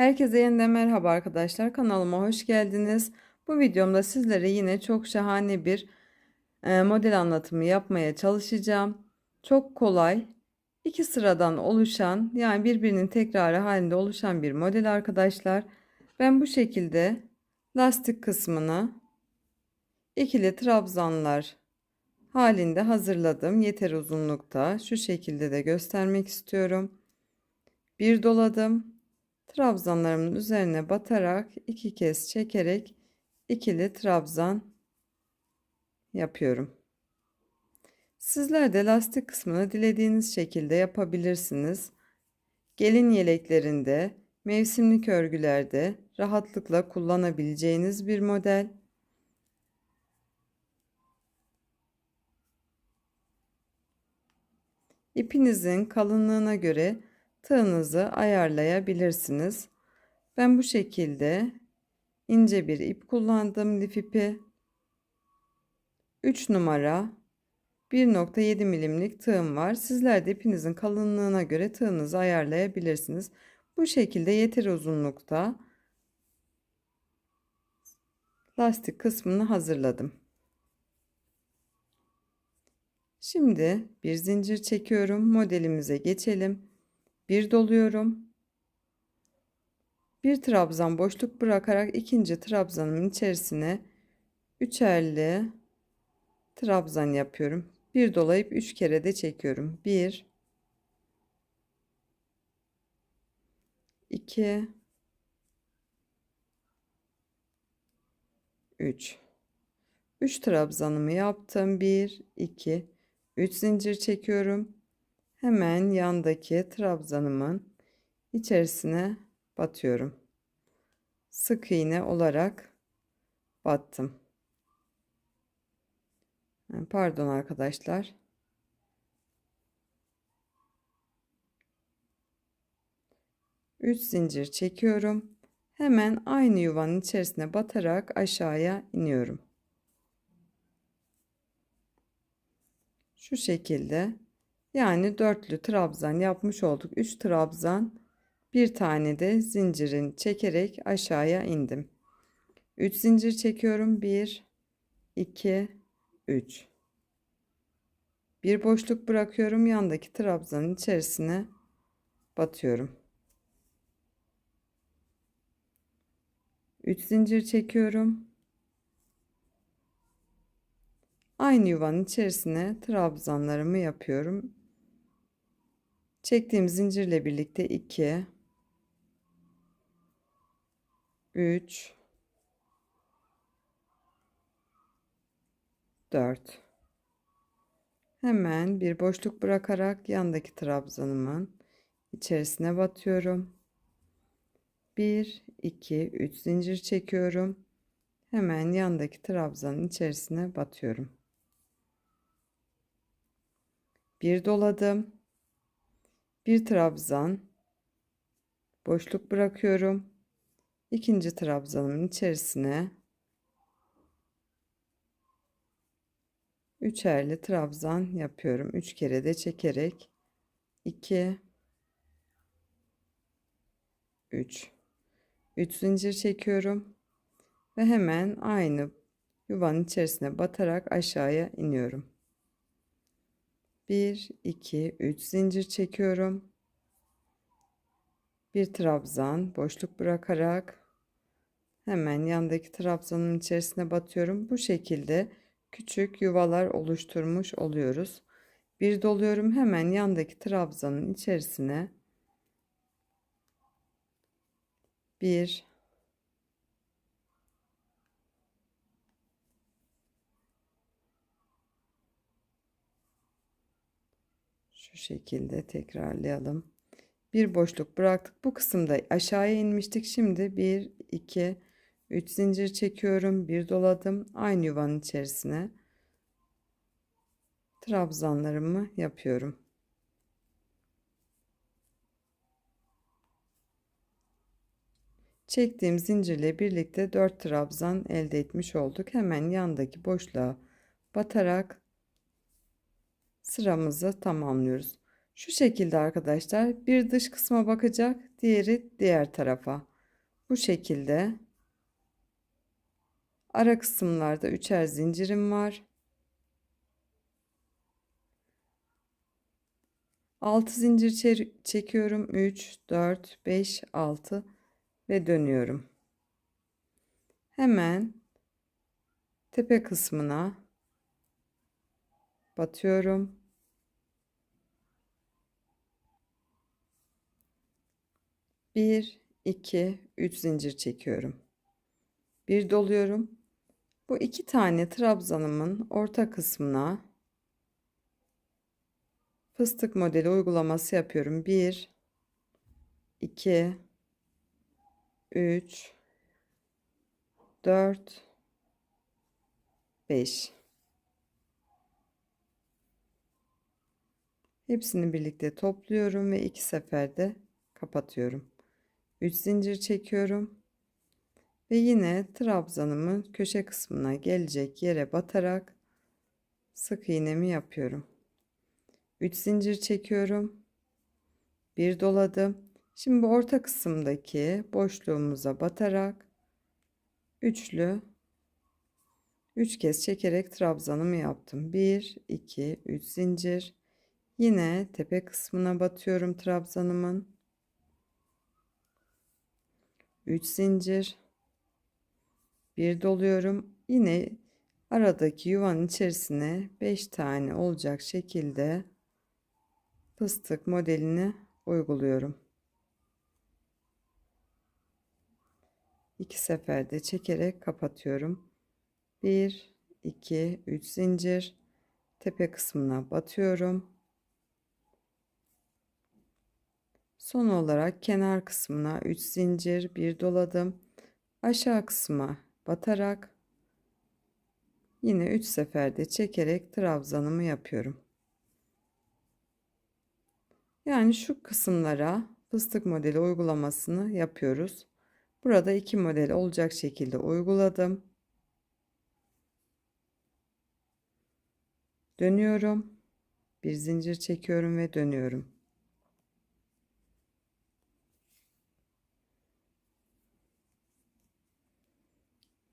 Herkese yeniden merhaba arkadaşlar. Kanalıma hoş geldiniz. Bu videomda sizlere yine çok şahane bir e, model anlatımı yapmaya çalışacağım. Çok kolay, iki sıradan oluşan yani birbirinin tekrarı halinde oluşan bir model arkadaşlar. Ben bu şekilde lastik kısmını ikili trabzanlar halinde hazırladım. Yeter uzunlukta. Şu şekilde de göstermek istiyorum. Bir doladım. Trabzanlarımın üzerine batarak iki kez çekerek ikili trabzan yapıyorum. Sizler de lastik kısmını dilediğiniz şekilde yapabilirsiniz. Gelin yeleklerinde, mevsimlik örgülerde rahatlıkla kullanabileceğiniz bir model. İpinizin kalınlığına göre tığınızı ayarlayabilirsiniz. Ben bu şekilde ince bir ip kullandım lif ipi. 3 numara 1.7 milimlik tığım var. Sizler de ipinizin kalınlığına göre tığınızı ayarlayabilirsiniz. Bu şekilde yeter uzunlukta lastik kısmını hazırladım. Şimdi bir zincir çekiyorum. Modelimize geçelim. Bir doluyorum. Bir trabzan boşluk bırakarak ikinci trabzanımın içerisine üçerli trabzan yapıyorum. Bir dolayıp üç kere de çekiyorum. Bir, iki, üç. Üç trabzanımı yaptım. Bir, iki, üç zincir çekiyorum hemen yandaki trabzanımın içerisine batıyorum. Sık iğne olarak battım. Pardon arkadaşlar. Üç zincir çekiyorum. Hemen aynı yuvanın içerisine batarak aşağıya iniyorum. Şu şekilde yani dörtlü trabzan yapmış olduk. 3 trabzan bir tane de zincirin çekerek aşağıya indim. 3 zincir çekiyorum. 1 2 3 bir boşluk bırakıyorum. Yandaki trabzanın içerisine batıyorum. 3 zincir çekiyorum. Aynı yuvanın içerisine trabzanlarımı yapıyorum. Çektiğim zincirle birlikte 2 3 4 Hemen bir boşluk bırakarak yandaki trabzanımın içerisine batıyorum. 1 2 3 zincir çekiyorum. Hemen yandaki trabzanın içerisine batıyorum. Bir doladım bir trabzan boşluk bırakıyorum. İkinci trabzanımın içerisine üçerli trabzan yapıyorum. Üç kere de çekerek 2 3 3 zincir çekiyorum ve hemen aynı yuvanın içerisine batarak aşağıya iniyorum. 1 2 3 zincir çekiyorum. Bir trabzan boşluk bırakarak hemen yandaki trabzanın içerisine batıyorum. Bu şekilde küçük yuvalar oluşturmuş oluyoruz. Bir doluyorum hemen yandaki trabzanın içerisine. 1 Şu şekilde tekrarlayalım. Bir boşluk bıraktık. Bu kısımda aşağıya inmiştik. Şimdi 1, 2, 3 zincir çekiyorum. Bir doladım. Aynı yuvanın içerisine trabzanlarımı yapıyorum. Çektiğim zincirle birlikte 4 trabzan elde etmiş olduk. Hemen yandaki boşluğa batarak sıramızı tamamlıyoruz. Şu şekilde arkadaşlar bir dış kısma bakacak diğeri diğer tarafa. Bu şekilde ara kısımlarda üçer zincirim var. 6 zincir çekiyorum. 3, 4, 5, 6 ve dönüyorum. Hemen tepe kısmına batıyorum. Bir, iki, üç zincir çekiyorum. Bir doluyorum. Bu iki tane trabzanımın orta kısmına fıstık modeli uygulaması yapıyorum. 1 2 3 4 5 Hepsini birlikte topluyorum ve iki seferde kapatıyorum. 3 zincir çekiyorum. Ve yine trabzanımı köşe kısmına gelecek yere batarak sık iğnemi yapıyorum. 3 zincir çekiyorum. Bir doladım. Şimdi bu orta kısımdaki boşluğumuza batarak üçlü 3 kez çekerek trabzanımı yaptım. 1 2 3 zincir. Yine tepe kısmına batıyorum trabzanımın. 3 zincir. Bir doluyorum. Yine aradaki yuvanın içerisine 5 tane olacak şekilde fıstık modelini uyguluyorum. İki seferde çekerek kapatıyorum. 1 2 3 zincir tepe kısmına batıyorum. Son olarak kenar kısmına 3 zincir bir doladım. Aşağı kısma batarak yine 3 seferde çekerek trabzanımı yapıyorum. Yani şu kısımlara fıstık modeli uygulamasını yapıyoruz. Burada iki model olacak şekilde uyguladım. Dönüyorum. Bir zincir çekiyorum ve dönüyorum.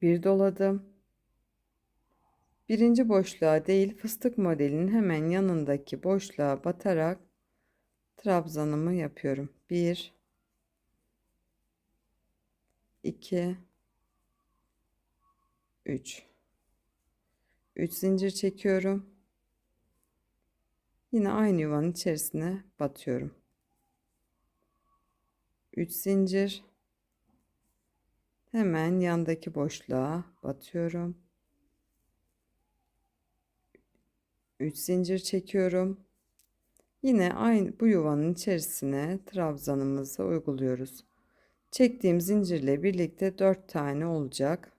Bir doladım. Birinci boşluğa değil fıstık modelinin hemen yanındaki boşluğa batarak trabzanımı yapıyorum. 1 2 3 3 zincir çekiyorum. Yine aynı yuvanın içerisine batıyorum. 3 zincir hemen yandaki boşluğa batıyorum. 3 zincir çekiyorum. Yine aynı bu yuvanın içerisine trabzanımızı uyguluyoruz. Çektiğim zincirle birlikte 4 tane olacak.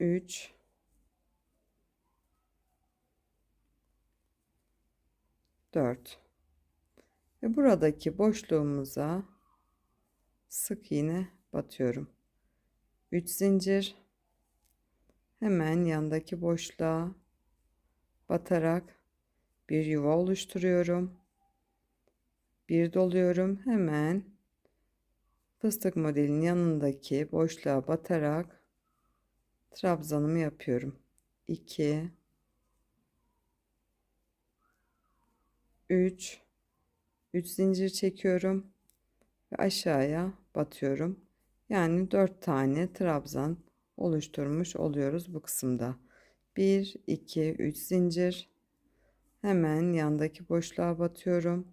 3 4 ve buradaki boşluğumuza sık iğne batıyorum. 3 zincir hemen yandaki boşluğa batarak bir yuva oluşturuyorum. Bir doluyorum. Hemen fıstık modelin yanındaki boşluğa batarak trabzanımı yapıyorum. 2 3 3 zincir çekiyorum ve aşağıya batıyorum. Yani 4 tane trabzan oluşturmuş oluyoruz bu kısımda. 1 2 3 zincir Hemen yandaki boşluğa batıyorum.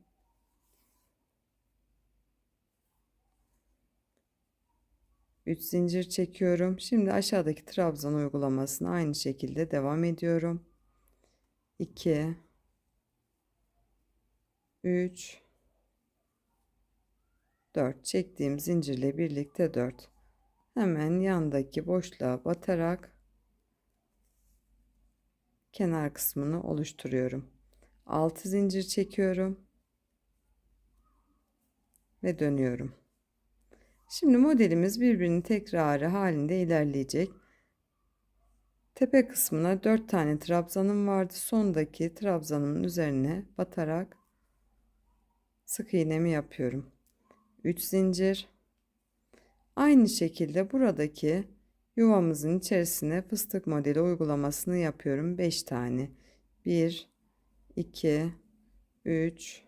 Üç zincir çekiyorum. Şimdi aşağıdaki trabzan uygulamasını aynı şekilde devam ediyorum. 2 3 4 çektiğim zincirle birlikte 4 hemen yandaki boşluğa batarak kenar kısmını oluşturuyorum. 6 zincir çekiyorum ve dönüyorum. Şimdi modelimiz birbirinin tekrarı halinde ilerleyecek. Tepe kısmına 4 tane trabzanım vardı. Sondaki trabzanımın üzerine batarak sık iğnemi yapıyorum. 3 zincir Aynı şekilde buradaki yuvamızın içerisine fıstık modeli uygulamasını yapıyorum. 5 tane. 1 2 3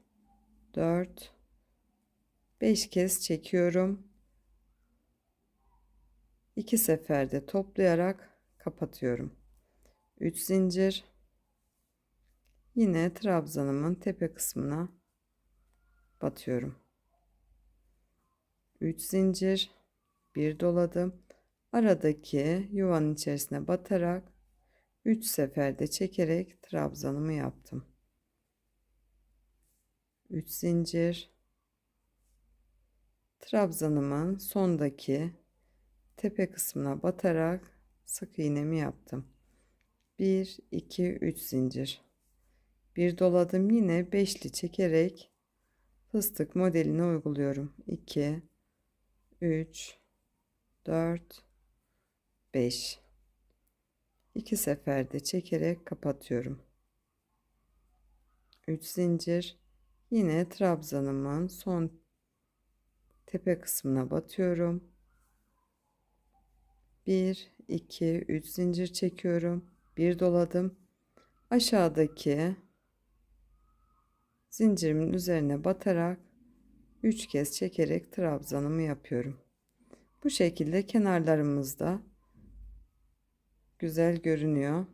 4 5 kez çekiyorum. 2 seferde toplayarak kapatıyorum. 3 zincir. Yine trabzanımın tepe kısmına batıyorum. 3 zincir, bir doladım. Aradaki yuvanın içerisine batarak 3 seferde çekerek trabzanımı yaptım. 3 zincir. Trabzanımın sondaki tepe kısmına batarak sık iğnemi yaptım. 1 2 3 zincir. Bir doladım yine beşli çekerek fıstık modelini uyguluyorum. 2 3 4 5 2 seferde çekerek kapatıyorum. 3 zincir yine trabzanımın son tepe kısmına batıyorum. 1 2 3 zincir çekiyorum. Bir doladım. Aşağıdaki zincirimin üzerine batarak 3 kez çekerek trabzanımı yapıyorum. Bu şekilde kenarlarımızda güzel görünüyor.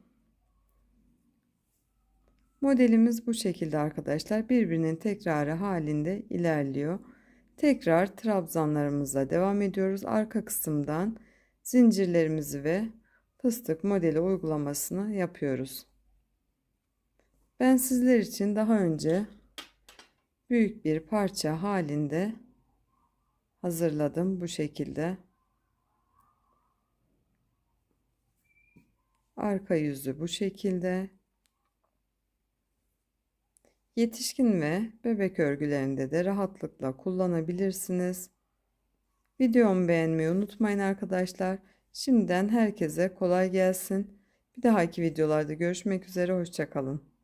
Modelimiz bu şekilde arkadaşlar. Birbirinin tekrarı halinde ilerliyor. Tekrar trabzanlarımızla devam ediyoruz. Arka kısımdan zincirlerimizi ve fıstık modeli uygulamasını yapıyoruz. Ben sizler için daha önce büyük bir parça halinde hazırladım bu şekilde. Arka yüzü bu şekilde. Yetişkin ve bebek örgülerinde de rahatlıkla kullanabilirsiniz. Videomu beğenmeyi unutmayın arkadaşlar. Şimdiden herkese kolay gelsin. Bir dahaki videolarda görüşmek üzere. Hoşçakalın.